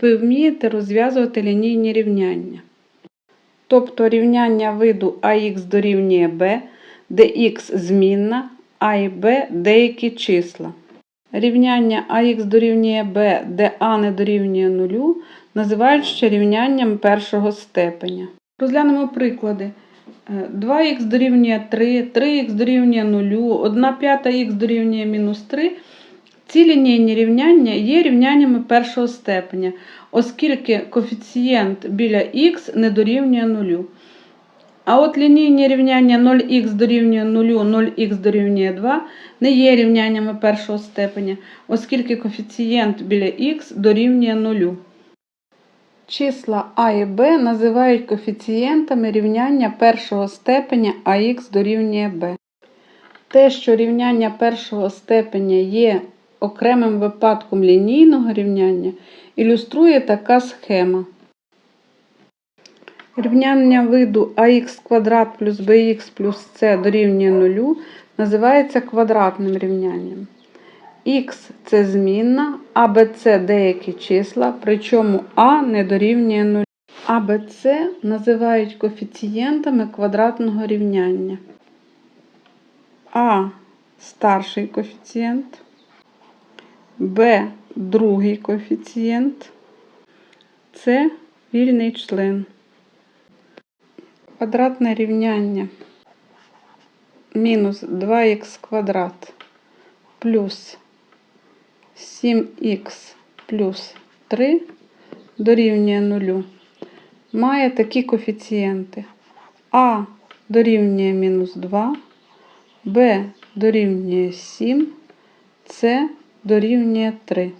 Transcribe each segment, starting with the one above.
ви вмієте розв'язувати лінійні рівняння. Тобто рівняння виду ax дорівнює b, де x змінна, а і b деякі числа. Рівняння ax дорівнює b, де a не дорівнює нулю, називають ще рівнянням першого степеня. Розглянемо приклади. Е, 2х дорівнює 3, 3х дорівнює 0, 1 п'ята х дорівнює мінус 3. Ці лінійні рівняння є рівняннями першого степеня, оскільки коефіцієнт біля х не дорівнює 0. А от лінійні рівняння 0х дорівнює 0, 0х дорівнює 2 не є рівняннями першого степеня, оскільки коефіцієнт біля х дорівнює 0. Числа а і b називають коефіцієнтами рівняння першого степеня ax дорівнює b. Те, що рівняння першого степеня є окремим випадком лінійного рівняння, ілюструє така схема. Рівняння виду ax квадрат плюс bx плюс c дорівнює 0 називається квадратним рівнянням. Х це змінна, а bc деякі числа, причому а не дорівнює 0. А bc називають коефіцієнтами квадратного рівняння. А старший коефіцієнт, Б другий коефіцієнт, С вільний член. Квадратне рівняння мінус 2х квадрат плюс 7х плюс 3 дорівнює 0 має такі коефіцієнти. А дорівнює мінус 2, Б дорівнює 7, С дорівнює 3.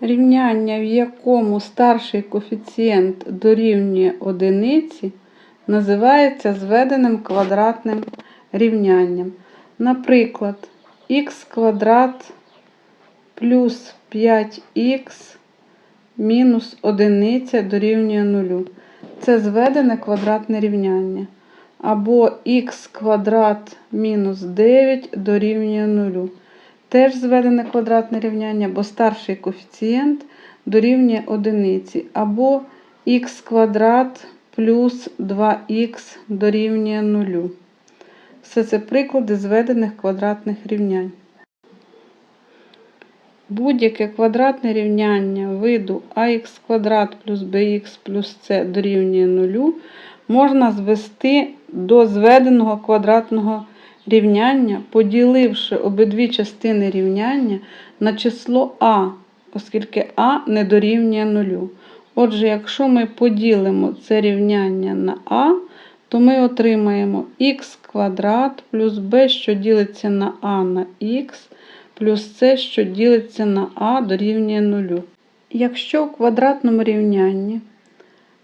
Рівняння, в якому старший коефіцієнт дорівнює одиниці, називається зведеним квадратним рівнянням. Наприклад, х квадрат плюс 5х мінус 1 дорівнює 0. Це зведене квадратне рівняння. Або х квадрат мінус 9 дорівнює 0. Теж зведене квадратне рівняння, бо старший коефіцієнт дорівнює 1. Або х квадрат плюс 2х дорівнює 0. Все це приклади зведених квадратних рівнянь. Будь-яке квадратне рівняння виду ax квадрат плюс bx плюс c дорівнює 0 можна звести до зведеного квадратного рівняння, поділивши обидві частини рівняння на число а, оскільки а не дорівнює 0. Отже, якщо ми поділимо це рівняння на а, то ми отримаємо х квадрат плюс b, що ділиться на а на х, плюс c, що ділиться на а дорівнює 0. Якщо в квадратному рівнянні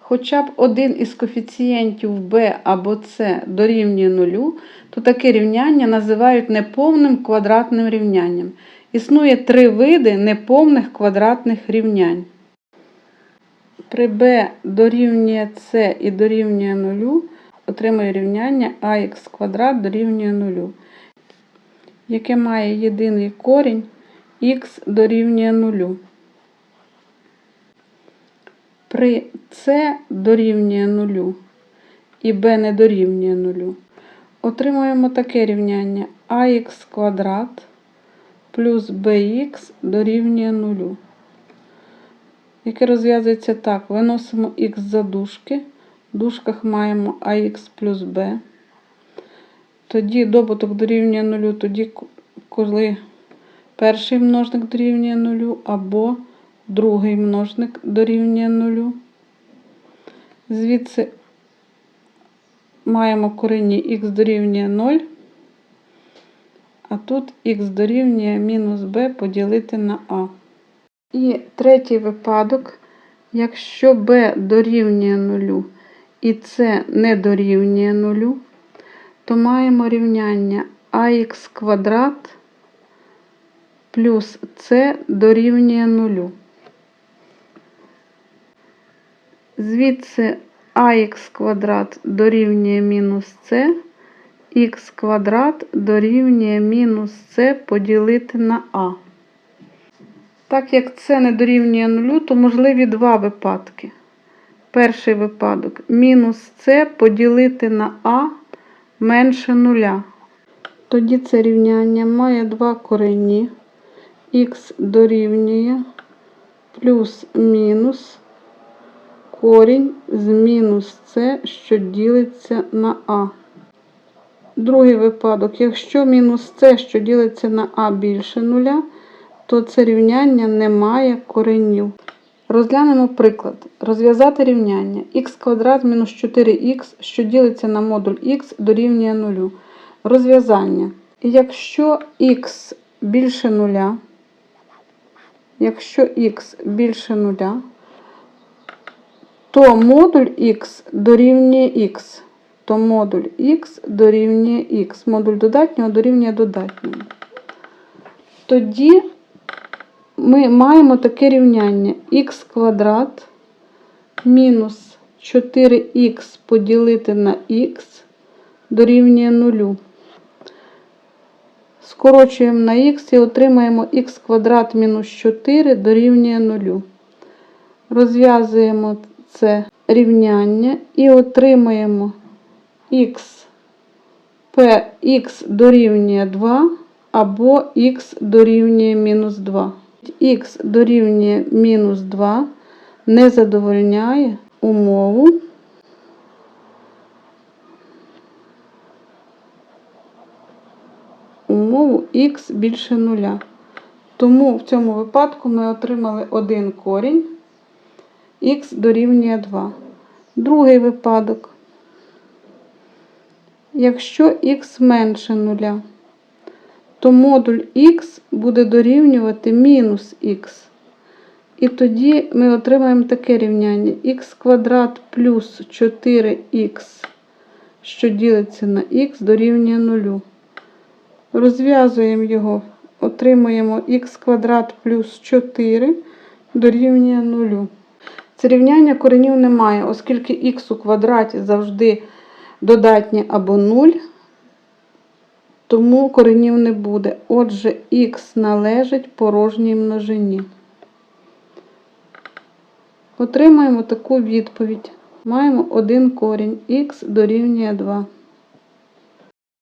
хоча б один із коефіцієнтів b або c дорівнює 0, то таке рівняння називають неповним квадратним рівнянням. Існує три види неповних квадратних рівнянь. При b дорівнює c і дорівнює 0 отримує рівняння ax квадрат дорівнює 0, яке має єдиний корінь х дорівнює 0. При c дорівнює 0 і b не дорівнює 0, отримуємо таке рівняння. Ax квадрат плюс bx дорівнює 0, яке розв'язується так: виносимо х за дужки, в дужках маємо ax плюс b. Тоді добуток дорівнює 0, тоді, коли перший множник дорівнює 0, або другий множник дорівнює 0. Звідси маємо коріння х дорівнює 0, а тут х дорівнює мінус b поділити на а. І третій випадок, якщо b дорівнює 0 і c не дорівнює 0, то маємо рівняння ax квадрат плюс c дорівнює 0. Звідси ax квадрат дорівнює мінус c, х квадрат дорівнює мінус c поділити на а. Так як це не дорівнює нулю, то можливі два випадки. Перший випадок мінус С поділити на А менше нуля. Тоді це рівняння має два корені. Х дорівнює плюс мінус корінь з мінус С, що ділиться на А. Другий випадок, якщо мінус С, що ділиться на А більше нуля, то це рівняння не має коренів. Розглянемо приклад. Розв'язати рівняння х квадрат мінус 4х, що ділиться на модуль х дорівнює 0. Розв'язання. Якщо х більше нуля, якщо х більше нуля, то модуль х дорівнює х. То модуль х дорівнює х. Модуль додатнього дорівнює додатньому. Тоді ми маємо таке рівняння х квадрат мінус 4х поділити на х дорівнює 0. Скорочуємо на х і отримаємо х квадрат мінус 4 дорівнює 0. Розв'язуємо це рівняння і отримаємо х, х дорівнює 2 або х дорівнює мінус 2. х дорівнює мінус 2 не задовольняє умову. Умову х більше нуля. Тому в цьому випадку ми отримали один корінь, х дорівнює 2. Другий випадок. Якщо х менше нуля, то модуль х буде дорівнювати мінус х. І тоді ми отримаємо таке рівняння х квадрат плюс 4х, що ділиться на х дорівнює 0. Розв'язуємо його, отримуємо х квадрат плюс 4 дорівнює 0. Це рівняння коренів немає, оскільки х у квадраті завжди додатнє або 0, тому коренів не буде. Отже, х належить порожній множині. Отримаємо таку відповідь. Маємо один корінь х дорівнює 2.